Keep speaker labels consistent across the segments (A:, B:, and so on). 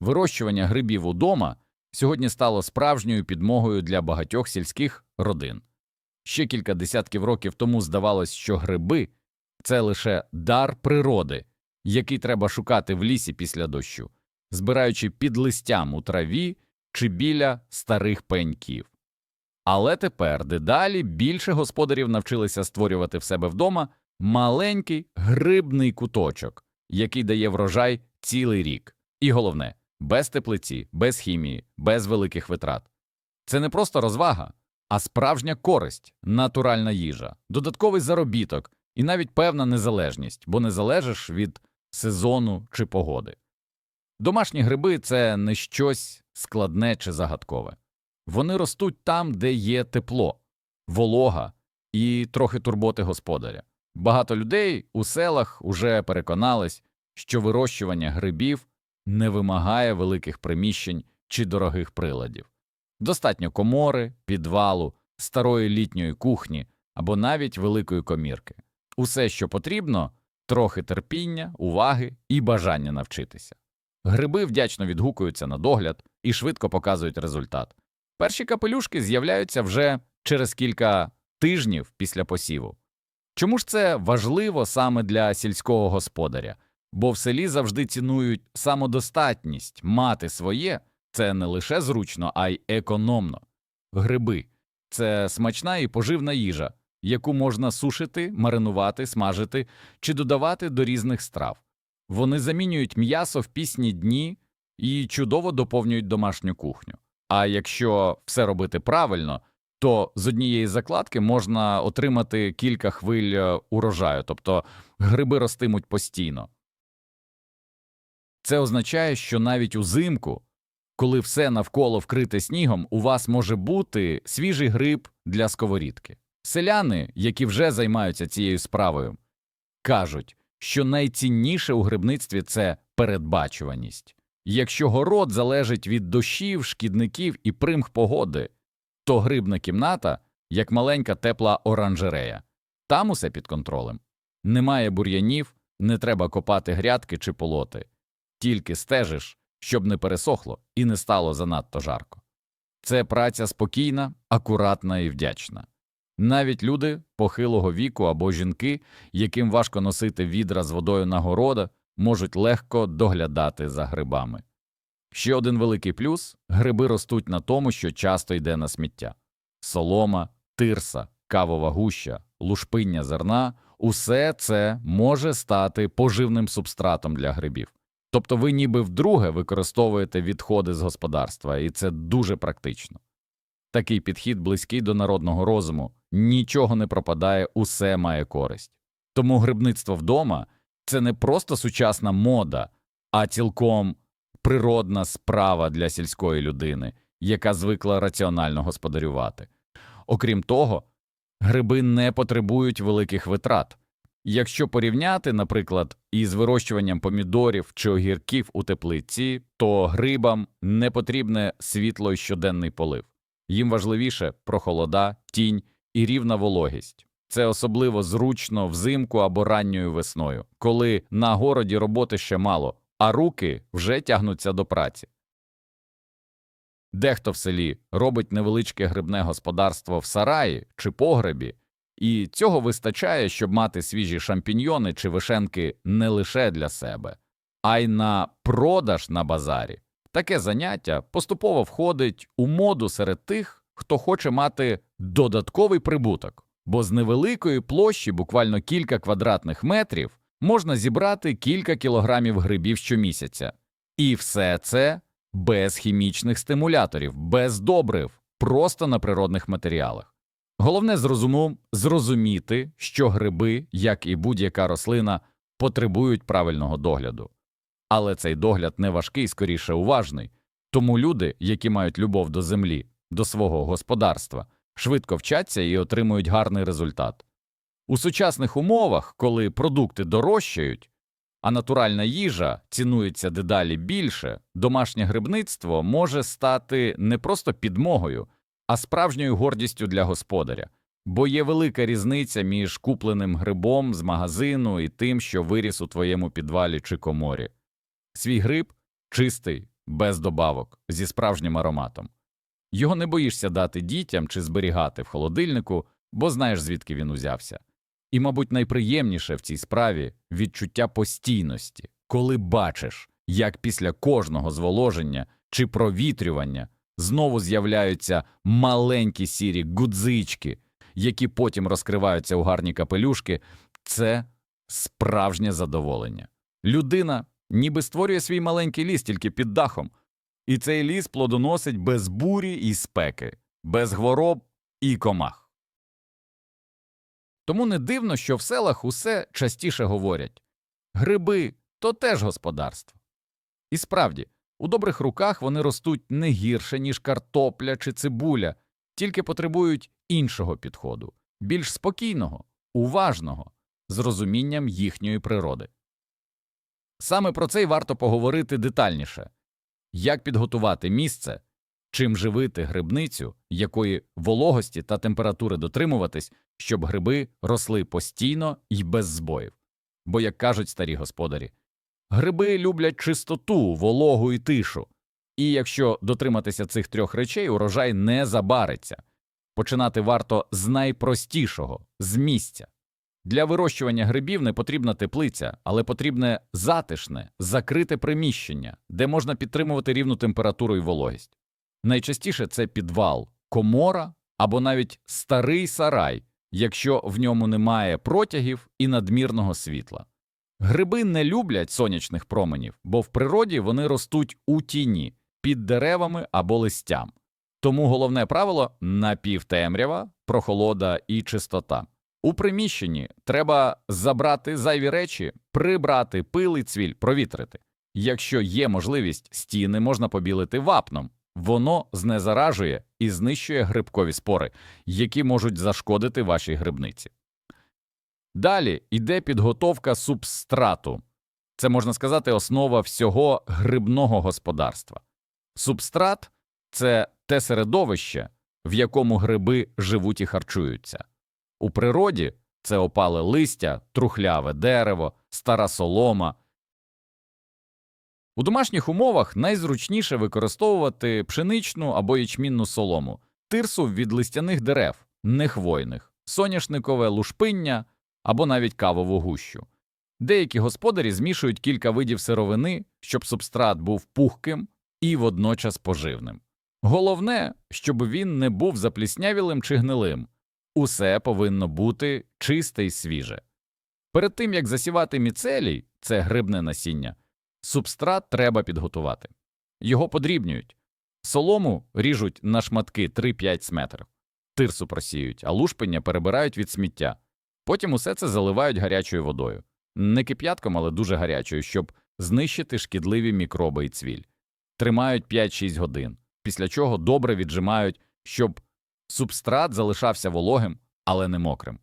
A: Вирощування грибів удома сьогодні стало справжньою підмогою для багатьох сільських родин. Ще кілька десятків років тому здавалось, що гриби це лише дар природи, який треба шукати в лісі після дощу, збираючи під листям у траві чи біля старих пеньків. Але тепер дедалі більше господарів навчилися створювати в себе вдома маленький грибний куточок, який дає врожай цілий рік. І головне, без теплиці, без хімії, без великих витрат. Це не просто розвага, а справжня користь, натуральна їжа, додатковий заробіток і навіть певна незалежність, бо не залежиш від сезону чи погоди. Домашні гриби це не щось складне чи загадкове. Вони ростуть там, де є тепло, волога і трохи турботи господаря. Багато людей у селах уже переконались, що вирощування грибів не вимагає великих приміщень чи дорогих приладів. Достатньо комори, підвалу, старої літньої кухні або навіть великої комірки. Усе, що потрібно, трохи терпіння, уваги і бажання навчитися. Гриби вдячно відгукуються на догляд і швидко показують результат. Перші капелюшки з'являються вже через кілька тижнів після посіву. Чому ж це важливо саме для сільського господаря? Бо в селі завжди цінують самодостатність, мати своє це не лише зручно, а й економно. Гриби це смачна і поживна їжа, яку можна сушити, маринувати, смажити чи додавати до різних страв. Вони замінюють м'ясо в пісні дні і чудово доповнюють домашню кухню. А якщо все робити правильно, то з однієї закладки можна отримати кілька хвиль е, урожаю, тобто гриби ростимуть постійно. Це означає, що навіть узимку, коли все навколо вкрите снігом, у вас може бути свіжий гриб для сковорідки. Селяни, які вже займаються цією справою, кажуть, що найцінніше у грибництві це передбачуваність. Якщо город залежить від дощів, шкідників і примх погоди, то грибна кімната як маленька тепла оранжерея. Там усе під контролем. Немає бур'янів, не треба копати грядки чи полоти, тільки стежиш, щоб не пересохло і не стало занадто жарко. Це праця спокійна, акуратна і вдячна. Навіть люди похилого віку або жінки, яким важко носити відра з водою на города, можуть легко доглядати за грибами. Ще один великий плюс гриби ростуть на тому, що часто йде на сміття солома, тирса, кавова гуща, лушпиння зерна усе це може стати поживним субстратом для грибів. Тобто ви ніби вдруге використовуєте відходи з господарства, і це дуже практично. Такий підхід близький до народного розуму, нічого не пропадає, усе має користь. Тому грибництво вдома це не просто сучасна мода, а цілком природна справа для сільської людини, яка звикла раціонально господарювати. Окрім того, гриби не потребують великих витрат. Якщо порівняти, наприклад, із вирощуванням помідорів чи огірків у теплиці, то грибам не потрібне світло й щоденний полив. Їм важливіше прохолода, тінь і рівна вологість. Це особливо зручно взимку або ранньою весною, коли на городі роботи ще мало, а руки вже тягнуться до праці. Дехто в селі робить невеличке грибне господарство в сараї чи погребі, і цього вистачає, щоб мати свіжі шампіньйони чи вишенки не лише для себе, а й на продаж на базарі. Таке заняття поступово входить у моду серед тих, хто хоче мати додатковий прибуток, бо з невеликої площі, буквально кілька квадратних метрів, можна зібрати кілька кілограмів грибів щомісяця. І все це без хімічних стимуляторів, без добрив, просто на природних матеріалах. Головне зрозуму зрозуміти, що гриби, як і будь-яка рослина, потребують правильного догляду. Але цей догляд не важкий, скоріше уважний, тому люди, які мають любов до землі, до свого господарства, швидко вчаться і отримують гарний результат. У сучасних умовах, коли продукти дорожчають, а натуральна їжа цінується дедалі більше, домашнє грибництво може стати не просто підмогою, а справжньою гордістю для господаря, бо є велика різниця між купленим грибом з магазину і тим, що виріс у твоєму підвалі чи коморі. Свій гриб чистий, без добавок, зі справжнім ароматом. Його не боїшся дати дітям чи зберігати в холодильнику, бо знаєш, звідки він узявся. І, мабуть, найприємніше в цій справі відчуття постійності, коли бачиш, як після кожного зволоження чи провітрювання знову з'являються маленькі сірі гудзички, які потім розкриваються у гарні капелюшки, це справжнє задоволення. Людина ніби створює свій маленький ліс тільки під дахом, і цей ліс плодоносить без бурі і спеки, без хвороб і комах. Тому не дивно, що в селах усе частіше говорять гриби то теж господарство. І справді, у добрих руках вони ростуть не гірше, ніж картопля чи цибуля, тільки потребують іншого підходу, більш спокійного, уважного, з розумінням їхньої природи. Саме про це й варто поговорити детальніше як підготувати місце, чим живити грибницю, якої вологості та температури дотримуватись, щоб гриби росли постійно і без збоїв. Бо, як кажуть старі господарі, гриби люблять чистоту, вологу і тишу, і якщо дотриматися цих трьох речей, урожай не забариться. Починати варто з найпростішого з місця. Для вирощування грибів не потрібна теплиця, але потрібне затишне, закрите приміщення, де можна підтримувати рівну температуру і вологість. Найчастіше це підвал, комора або навіть старий сарай, якщо в ньому немає протягів і надмірного світла. Гриби не люблять сонячних променів, бо в природі вони ростуть у тіні, під деревами або листям. Тому головне правило напівтемрява, прохолода і чистота. У приміщенні треба забрати зайві речі, прибрати пил і цвіль, провітрити. Якщо є можливість, стіни можна побілити вапном, воно знезаражує і знищує грибкові спори, які можуть зашкодити вашій грибниці. Далі йде підготовка субстрату. Це можна сказати основа всього грибного господарства. Субстрат це те середовище, в якому гриби живуть і харчуються. У природі це опале листя, трухляве дерево, стара солома. У домашніх умовах найзручніше використовувати пшеничну або ячмінну солому, тирсу від листяних дерев, нехвойних, соняшникове лушпиння або навіть кавову гущу. Деякі господарі змішують кілька видів сировини, щоб субстрат був пухким і водночас поживним. Головне, щоб він не був запліснявілим чи гнилим. Усе повинно бути чисте і свіже. Перед тим як засівати міцелій, це грибне насіння, субстрат треба підготувати. Його подрібнюють. Солому ріжуть на шматки 3-5 сметрів, тирсу просіють, а лушпення перебирають від сміття. Потім усе це заливають гарячою водою, не кип'ятком, але дуже гарячою, щоб знищити шкідливі мікроби і цвіль. Тримають 5-6 годин, після чого добре віджимають, щоб Субстрат залишався вологим, але не мокрим.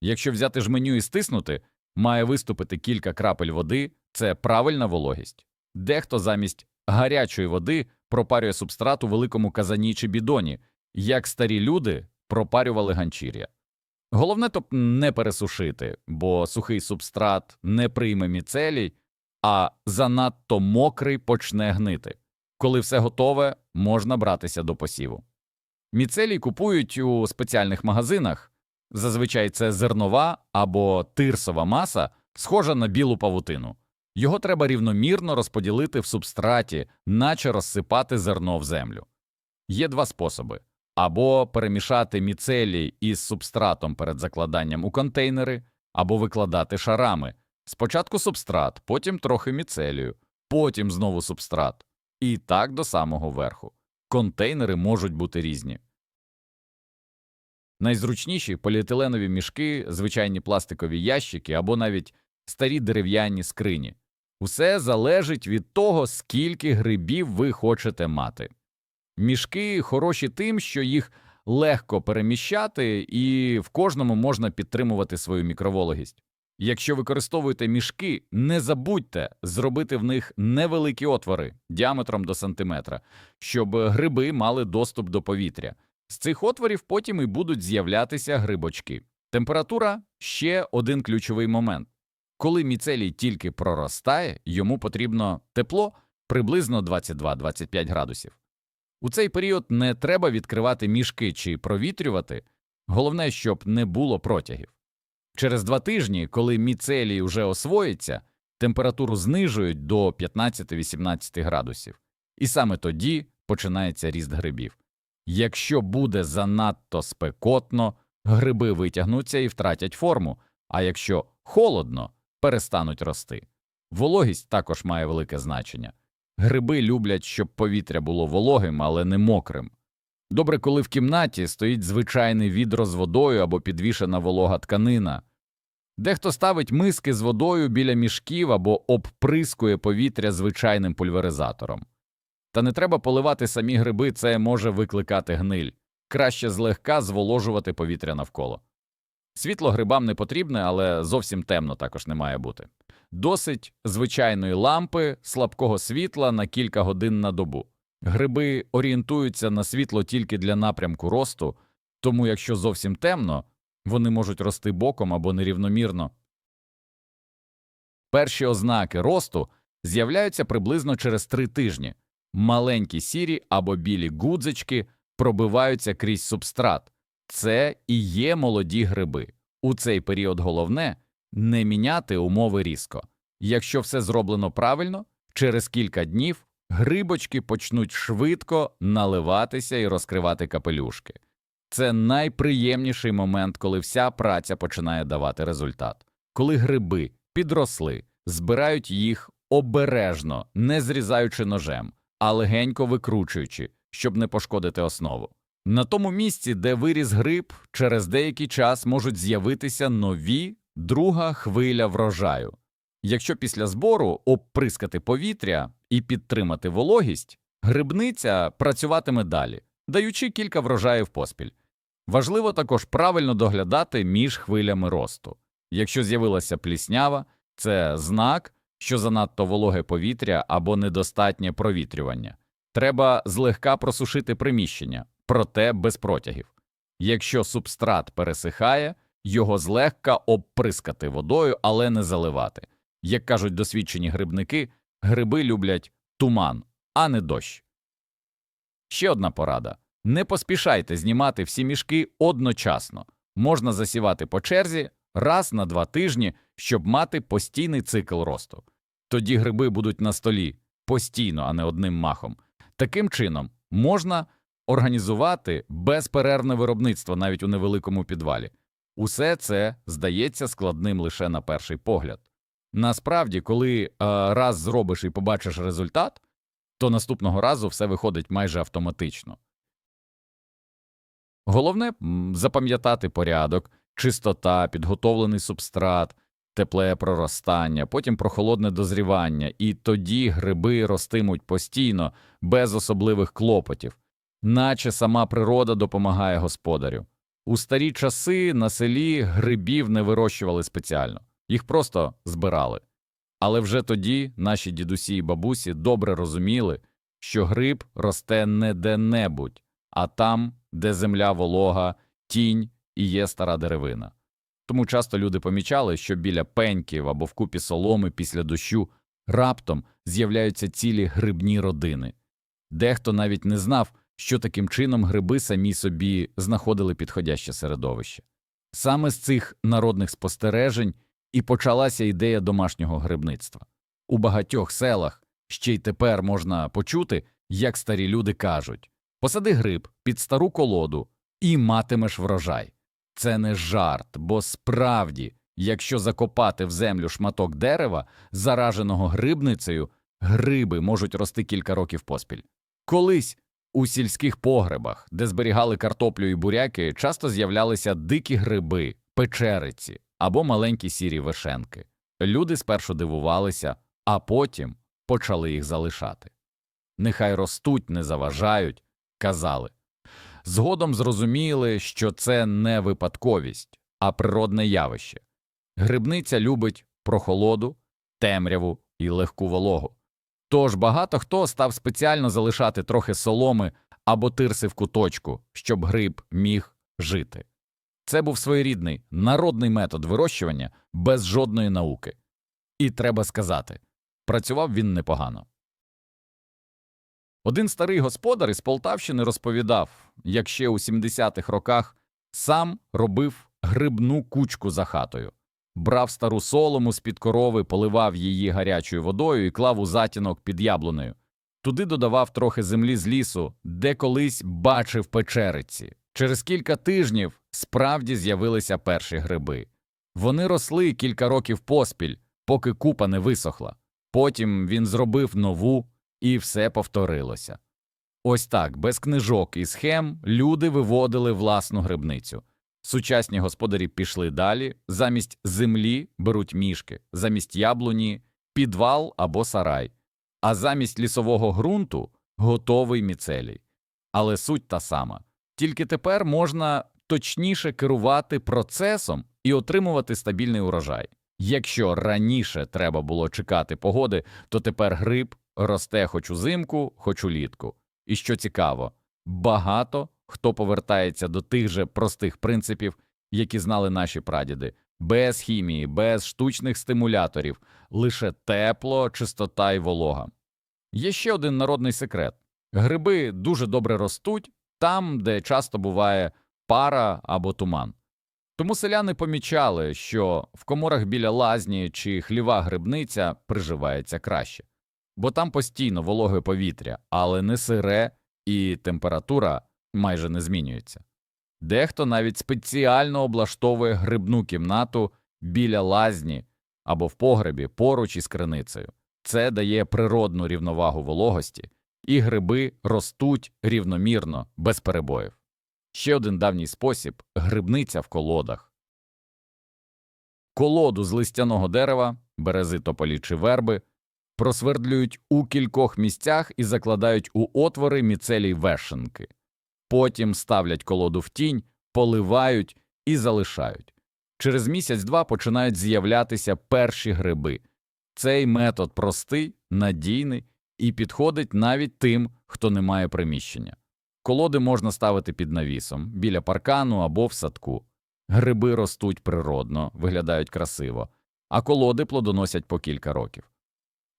A: Якщо взяти жменю і стиснути, має виступити кілька крапель води це правильна вологість. Дехто замість гарячої води пропарює субстрат у великому казані чи бідоні, як старі люди пропарювали ганчір'я. Головне то не пересушити, бо сухий субстрат не прийме міцелій, а занадто мокрий почне гнити. Коли все готове, можна братися до посіву. Міцелій купують у спеціальних магазинах. Зазвичай це зернова або тирсова маса, схожа на білу павутину. Його треба рівномірно розподілити в субстраті, наче розсипати зерно в землю. Є два способи або перемішати міцелій із субстратом перед закладанням у контейнери, або викладати шарами. Спочатку субстрат, потім трохи міцелію, потім знову субстрат, і так до самого верху. Контейнери можуть бути різні. Найзручніші поліетиленові мішки, звичайні пластикові ящики або навіть старі дерев'яні скрині. Усе залежить від того, скільки грибів ви хочете мати. Мішки хороші тим, що їх легко переміщати, і в кожному можна підтримувати свою мікровологість. Якщо використовуєте мішки, не забудьте зробити в них невеликі отвори діаметром до сантиметра, щоб гриби мали доступ до повітря. З цих отворів потім і будуть з'являтися грибочки. Температура ще один ключовий момент. Коли міцелій тільки проростає, йому потрібно тепло, приблизно 22-25 градусів. У цей період не треба відкривати мішки чи провітрювати, головне, щоб не було протягів. Через два тижні, коли міцелій уже освоїться, температуру знижують до 15-18 градусів, і саме тоді починається ріст грибів. Якщо буде занадто спекотно, гриби витягнуться і втратять форму, а якщо холодно, перестануть рости. Вологість також має велике значення. Гриби люблять, щоб повітря було вологим, але не мокрим. Добре, коли в кімнаті стоїть звичайний відро з водою або підвішена волога тканина. Дехто ставить миски з водою біля мішків або обприскує повітря звичайним пульверизатором. Та не треба поливати самі гриби, це може викликати гниль. Краще злегка зволожувати повітря навколо. Світло грибам не потрібне, але зовсім темно також не має бути. Досить звичайної лампи слабкого світла на кілька годин на добу. Гриби орієнтуються на світло тільки для напрямку росту, тому якщо зовсім темно, вони можуть рости боком або нерівномірно. Перші ознаки росту з'являються приблизно через три тижні. Маленькі сірі або білі гудзички пробиваються крізь субстрат. Це і є молоді гриби. У цей період головне не міняти умови різко. Якщо все зроблено правильно, через кілька днів грибочки почнуть швидко наливатися і розкривати капелюшки. Це найприємніший момент, коли вся праця починає давати результат. Коли гриби підросли, збирають їх обережно, не зрізаючи ножем, а легенько викручуючи, щоб не пошкодити основу. На тому місці, де виріс гриб, через деякий час можуть з'явитися нові друга хвиля врожаю. Якщо після збору обприскати повітря і підтримати вологість, грибниця працюватиме далі, даючи кілька врожаїв поспіль. Важливо також правильно доглядати між хвилями росту. Якщо з'явилася пліснява, це знак, що занадто вологе повітря або недостатнє провітрювання. Треба злегка просушити приміщення, проте без протягів. Якщо субстрат пересихає, його злегка обприскати водою, але не заливати. Як кажуть досвідчені грибники, гриби люблять туман, а не дощ. Ще одна порада. Не поспішайте знімати всі мішки одночасно. Можна засівати по черзі раз на два тижні, щоб мати постійний цикл росту. Тоді гриби будуть на столі постійно, а не одним махом. Таким чином можна організувати безперервне виробництво навіть у невеликому підвалі. Усе це здається складним лише на перший погляд. Насправді, коли е, раз зробиш і побачиш результат, то наступного разу все виходить майже автоматично. Головне запам'ятати порядок, чистота, підготовлений субстрат, тепле проростання, потім прохолодне дозрівання, і тоді гриби ростимуть постійно, без особливих клопотів, наче сама природа допомагає господарю. У старі часи на селі грибів не вирощували спеціально, їх просто збирали. Але вже тоді наші дідусі і бабусі добре розуміли, що гриб росте не де-небудь, а там, де земля волога, тінь і є стара деревина. Тому часто люди помічали, що біля пеньків або вкупі соломи після дощу раптом з'являються цілі грибні родини. Дехто навіть не знав, що таким чином гриби самі собі знаходили підходяще середовище. Саме з цих народних спостережень і почалася ідея домашнього грибництва. У багатьох селах ще й тепер можна почути, як старі люди кажуть посади гриб під стару колоду і матимеш врожай. Це не жарт, бо справді, якщо закопати в землю шматок дерева, зараженого грибницею, гриби можуть рости кілька років поспіль. Колись у сільських погребах, де зберігали картоплю і буряки, часто з'являлися дикі гриби, печериці або маленькі сірі вишенки. Люди спершу дивувалися, а потім почали їх залишати. Нехай ростуть, не заважають, казали. Згодом зрозуміли, що це не випадковість, а природне явище. Грибниця любить прохолоду, темряву і легку вологу. Тож багато хто став спеціально залишати трохи соломи або тирси в куточку, щоб гриб міг жити. Це був своєрідний народний метод вирощування без жодної науки. І треба сказати, працював він непогано. Один старий господар із Полтавщини розповідав, як ще у 70-х роках сам робив грибну кучку за хатою. Брав стару солому з-під корови, поливав її гарячою водою і клав у затінок під яблунею. Туди додавав трохи землі з лісу, де колись бачив печериці. Через кілька тижнів справді з'явилися перші гриби. Вони росли кілька років поспіль, поки купа не висохла. Потім він зробив нову, і все повторилося. Ось так, без книжок і схем, люди виводили власну грибницю. Сучасні господарі пішли далі, замість землі беруть мішки, замість яблуні підвал або сарай, а замість лісового ґрунту готовий міцелій. Але суть та сама. Тільки тепер можна точніше керувати процесом і отримувати стабільний урожай. Якщо раніше треба було чекати погоди, то тепер гриб росте хоч узимку, хоч улітку. І що цікаво, багато хто повертається до тих же простих принципів, які знали наші прадіди, без хімії, без штучних стимуляторів, лише тепло, чистота і волога. Є ще один народний секрет: гриби дуже добре ростуть там, де часто буває пара або туман. Тому селяни помічали, що в коморах біля лазні чи хліва грибниця приживається краще, бо там постійно вологе повітря, але не сире і температура майже не змінюється. Дехто навіть спеціально облаштовує грибну кімнату біля лазні або в погребі поруч із криницею. Це дає природну рівновагу вологості, і гриби ростуть рівномірно, без перебоїв. Ще один давній спосіб грибниця в колодах. Колоду з листяного дерева, берези тополі чи верби, просвердлюють у кількох місцях і закладають у отвори міцелій вешенки. Потім ставлять колоду в тінь, поливають і залишають. Через місяць-два починають з'являтися перші гриби. Цей метод простий, надійний і підходить навіть тим, хто не має приміщення. Колоди можна ставити під навісом, біля паркану або в садку. Гриби ростуть природно, виглядають красиво, а колоди плодоносять по кілька років.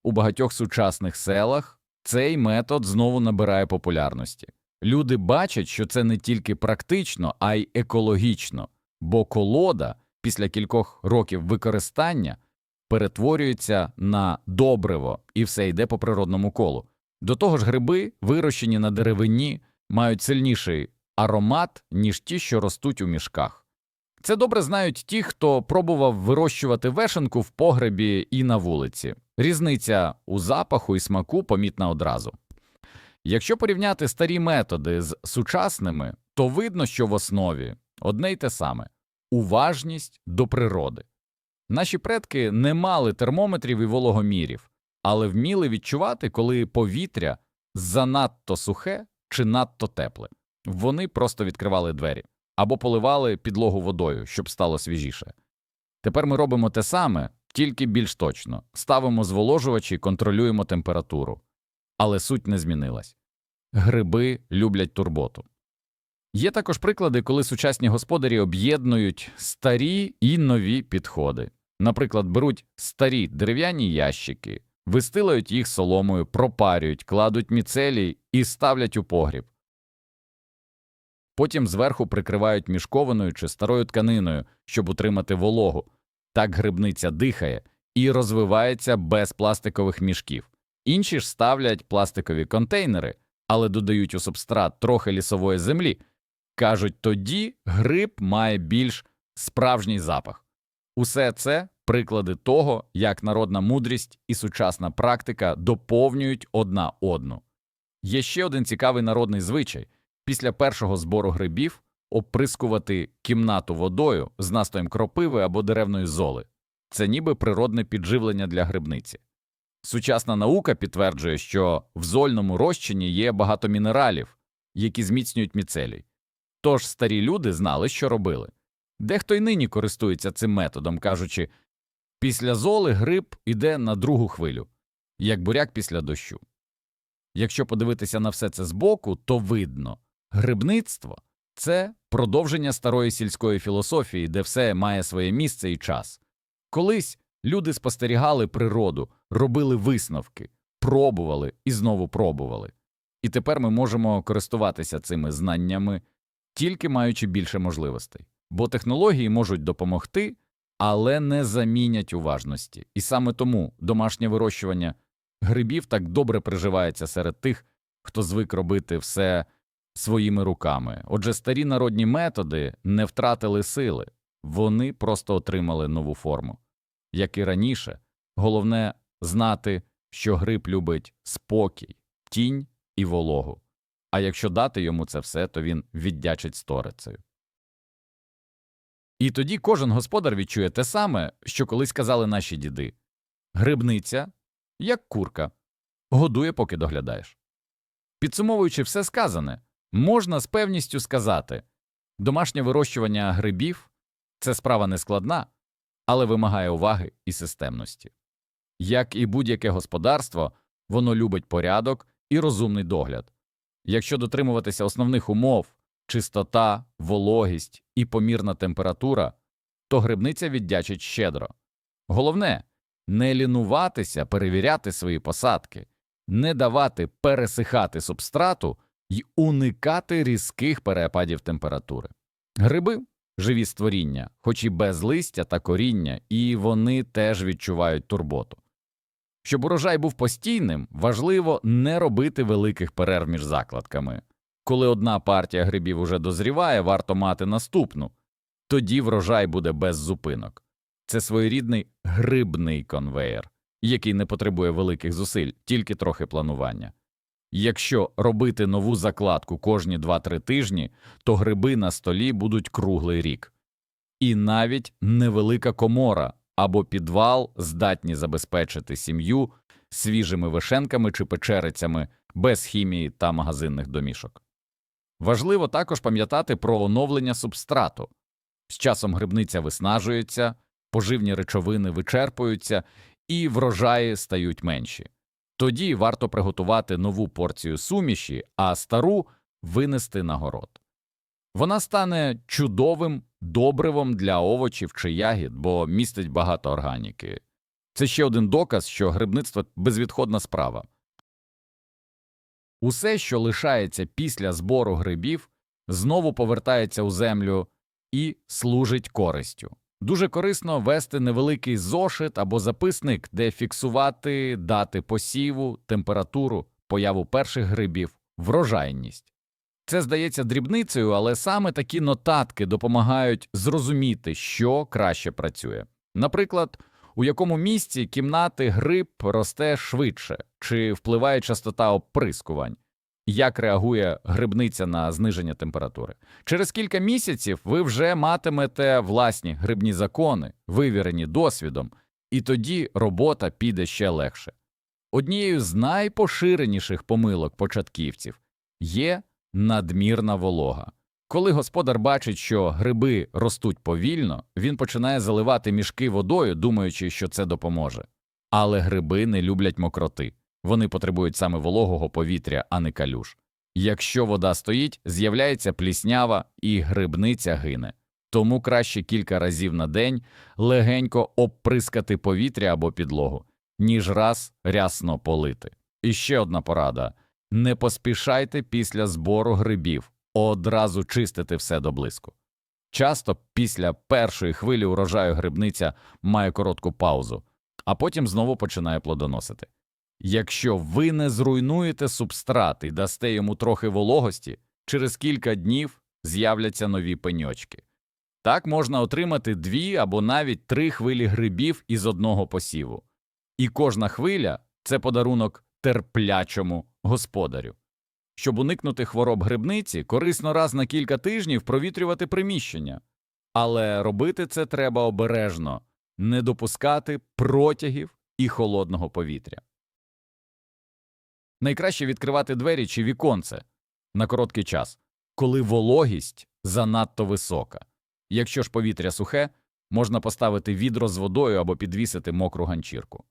A: У багатьох сучасних селах цей метод знову набирає популярності. Люди бачать, що це не тільки практично, а й екологічно, бо колода після кількох років використання перетворюється на добриво і все йде по природному колу. До того ж, гриби, вирощені на деревині, мають сильніший аромат, ніж ті, що ростуть у мішках. Це добре знають ті, хто пробував вирощувати вешенку в погребі і на вулиці. Різниця у запаху і смаку помітна одразу. Якщо порівняти старі методи з сучасними, то видно, що в основі одне й те саме уважність до природи. Наші предки не мали термометрів і вологомірів, але вміли відчувати, коли повітря занадто сухе чи надто тепле. Вони просто відкривали двері або поливали підлогу водою, щоб стало свіжіше. Тепер ми робимо те саме, тільки більш точно ставимо зволожувачі, контролюємо температуру. Але суть не змінилась. Гриби люблять турботу. Є також приклади, коли сучасні господарі об'єднують старі і нові підходи. Наприклад, беруть старі дерев'яні ящики, вистилають їх соломою, пропарюють, кладуть міцелій і ставлять у погріб. Потім зверху прикривають мішкованою чи старою тканиною, щоб утримати вологу. Так грибниця дихає і розвивається без пластикових мішків. Інші ж ставлять пластикові контейнери, але додають у субстрат трохи лісової землі. Кажуть, тоді гриб має більш справжній запах. Усе це приклади того, як народна мудрість і сучасна практика доповнюють одна одну. Є ще один цікавий народний звичай після першого збору грибів оприскувати кімнату водою з настоєм кропиви або деревної золи. Це ніби природне підживлення для грибниці. Сучасна наука підтверджує, що в зольному розчині є багато мінералів, які зміцнюють міцелій. Тож старі люди знали, що робили. Дехто й нині користується цим методом, кажучи, після золи гриб іде на другу хвилю, як буряк після дощу. Якщо подивитися на все це збоку, то видно грибництво це продовження старої сільської філософії, де все має своє місце і час. Колись люди спостерігали природу, робили висновки, пробували і знову пробували. І тепер ми можемо користуватися цими знаннями, тільки маючи більше можливостей. Бо технології можуть допомогти, але не замінять уважності. І саме тому домашнє вирощування грибів так добре приживається серед тих, хто звик робити все своїми руками. Отже, старі народні методи не втратили сили, вони просто отримали нову форму. Як і раніше, головне знати, що гриб любить спокій, тінь і вологу. А якщо дати йому це все, то він віддячить сторицею. І тоді кожен господар відчує те саме, що колись казали наші діди грибниця, як курка, годує, поки доглядаєш. Підсумовуючи все сказане, можна з певністю сказати домашнє вирощування грибів це справа нескладна, але вимагає уваги і системності. Як і будь-яке господарство, воно любить порядок і розумний догляд. Якщо дотримуватися основних умов чистота, вологість і помірна температура, то грибниця віддячить щедро. Головне не лінуватися, перевіряти свої посадки, не давати пересихати субстрату і уникати різких перепадів температури. Гриби живі створіння, хоч і без листя та коріння, і вони теж відчувають турботу. Щоб урожай був постійним, важливо не робити великих перерв між закладками. Коли одна партія грибів уже дозріває, варто мати наступну, тоді врожай буде без зупинок. Це своєрідний грибний конвеєр, який не потребує великих зусиль, тільки трохи планування. Якщо робити нову закладку кожні 2-3 тижні, то гриби на столі будуть круглий рік. І навіть невелика комора або підвал здатні забезпечити сім'ю свіжими вишенками чи печерицями без хімії та магазинних домішок. Важливо також пам'ятати про оновлення субстрату. З часом грибниця виснажується, поживні речовини вичерпуються і врожаї стають менші. Тоді варто приготувати нову порцію суміші, а стару винести на город. Вона стане чудовим добривом для овочів чи ягід, бо містить багато органіки. Це ще один доказ, що грибництво безвідходна справа. Усе, що лишається після збору грибів, знову повертається у землю і служить користю. Дуже корисно вести невеликий зошит або записник, де фіксувати дати посіву, температуру, появу перших грибів, врожайність. Це здається дрібницею, але саме такі нотатки допомагають зрозуміти, що краще працює. Наприклад, у якому місці кімнати гриб росте швидше, чи впливає частота оприскувань, як реагує грибниця на зниження температури. Через кілька місяців ви вже матимете власні грибні закони, вивірені досвідом, і тоді робота піде ще легше. Однією з найпоширеніших помилок початківців є надмірна волога. Коли господар бачить, що гриби ростуть повільно, він починає заливати мішки водою, думаючи, що це допоможе. Але гриби не люблять мокроти. Вони потребують саме вологого повітря, а не калюж. Якщо вода стоїть, з'являється пліснява і грибниця гине. Тому краще кілька разів на день легенько обприскати повітря або підлогу, ніж раз рясно полити. І ще одна порада не поспішайте після збору грибів, одразу чистити все до блиску. Часто після першої хвилі урожаю грибниця має коротку паузу, а потім знову починає плодоносити. Якщо ви не зруйнуєте субстрат і дасте йому трохи вологості, через кілька днів з'являться нові пеньочки. Так можна отримати дві або навіть три хвилі грибів із одного посіву. І кожна хвиля це подарунок терплячому господарю. Щоб уникнути хвороб грибниці, корисно раз на кілька тижнів провітрювати приміщення, але робити це треба обережно, не допускати протягів і холодного повітря. Найкраще відкривати двері чи віконце на короткий час, коли вологість занадто висока. Якщо ж повітря сухе, можна поставити відро з водою або підвісити мокру ганчірку.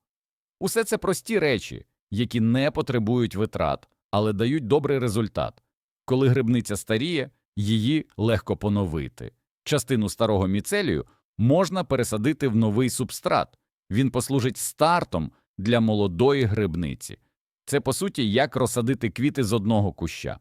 A: Усе це прості речі, які не потребують витрат, але дають добрий результат. Коли грибниця старіє, її легко поновити. Частину старого міцелію можна пересадити в новий субстрат. Він послужить стартом для молодої грибниці. Це, по суті, як розсадити квіти з одного куща.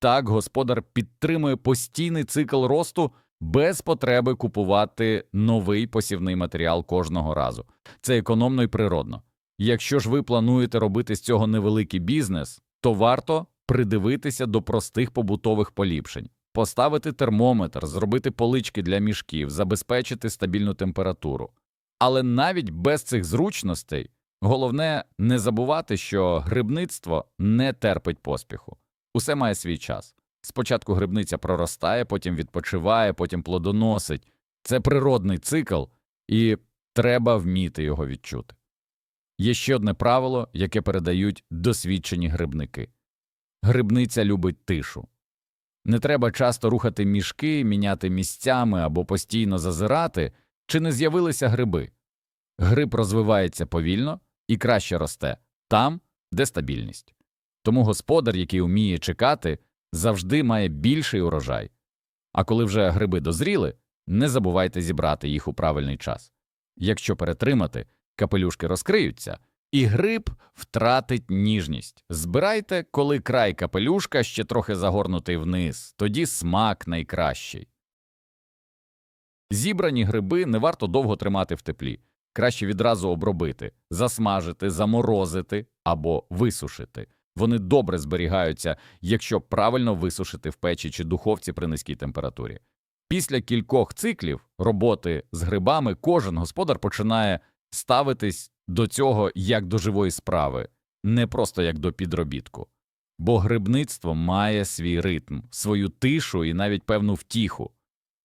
A: Так господар підтримує постійний цикл росту без потреби купувати новий посівний матеріал кожного разу. Це економно і природно. Якщо ж ви плануєте робити з цього невеликий бізнес, то варто придивитися до простих побутових поліпшень, поставити термометр, зробити полички для мішків, забезпечити стабільну температуру. Але навіть без цих зручностей головне не забувати, що грибництво не терпить поспіху. Усе має свій час. Спочатку грибниця проростає, потім відпочиває, потім плодоносить. Це природний цикл, і треба вміти його відчути. Є ще одне правило, яке передають досвідчені грибники. Грибниця любить тишу. Не треба часто рухати мішки, міняти місцями або постійно зазирати, чи не з'явилися гриби. Гриб розвивається повільно і краще росте там, де стабільність. Тому господар, який вміє чекати, завжди має більший урожай. А коли вже гриби дозріли, не забувайте зібрати їх у правильний час. Якщо перетримати, капелюшки розкриються, і гриб втратить ніжність. Збирайте, коли край капелюшка ще трохи загорнутий вниз, тоді смак найкращий. Зібрані гриби не варто довго тримати в теплі, краще відразу обробити, засмажити, заморозити або висушити. Вони добре зберігаються, якщо правильно висушити в печі чи духовці при низькій температурі. Після кількох циклів роботи з грибами кожен господар починає ставитись до цього як до живої справи, не просто як до підробітку. Бо грибництво має свій ритм, свою тишу і навіть певну втіху.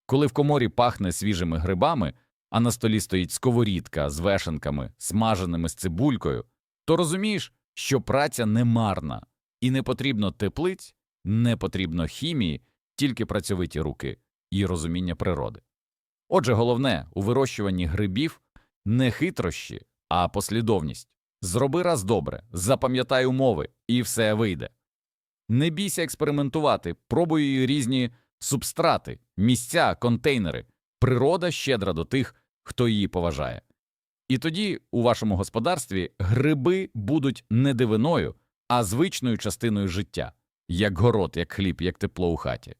A: Коли в коморі пахне свіжими грибами, а на столі стоїть сковорідка з вешенками, смаженими з цибулькою, то розумієш, що праця не марна, і не потрібно теплиць, не потрібно хімії, тільки працьовиті руки і розуміння природи. Отже, головне у вирощуванні грибів не хитрощі, а послідовність. Зроби раз добре, запам'ятай умови, і все вийде. Не бійся експериментувати, пробуй різні субстрати, місця, контейнери. Природа щедра до тих, хто її поважає. І тоді у вашому господарстві гриби будуть не дивиною, а звичною частиною життя, як город, як хліб, як тепло у хаті.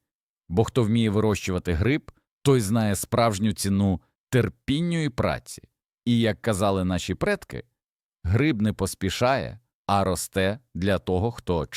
A: Бо хто вміє вирощувати гриб, той знає справжню ціну терпінню і праці. І, як казали наші предки, гриб не поспішає, а росте для того, хто чекає.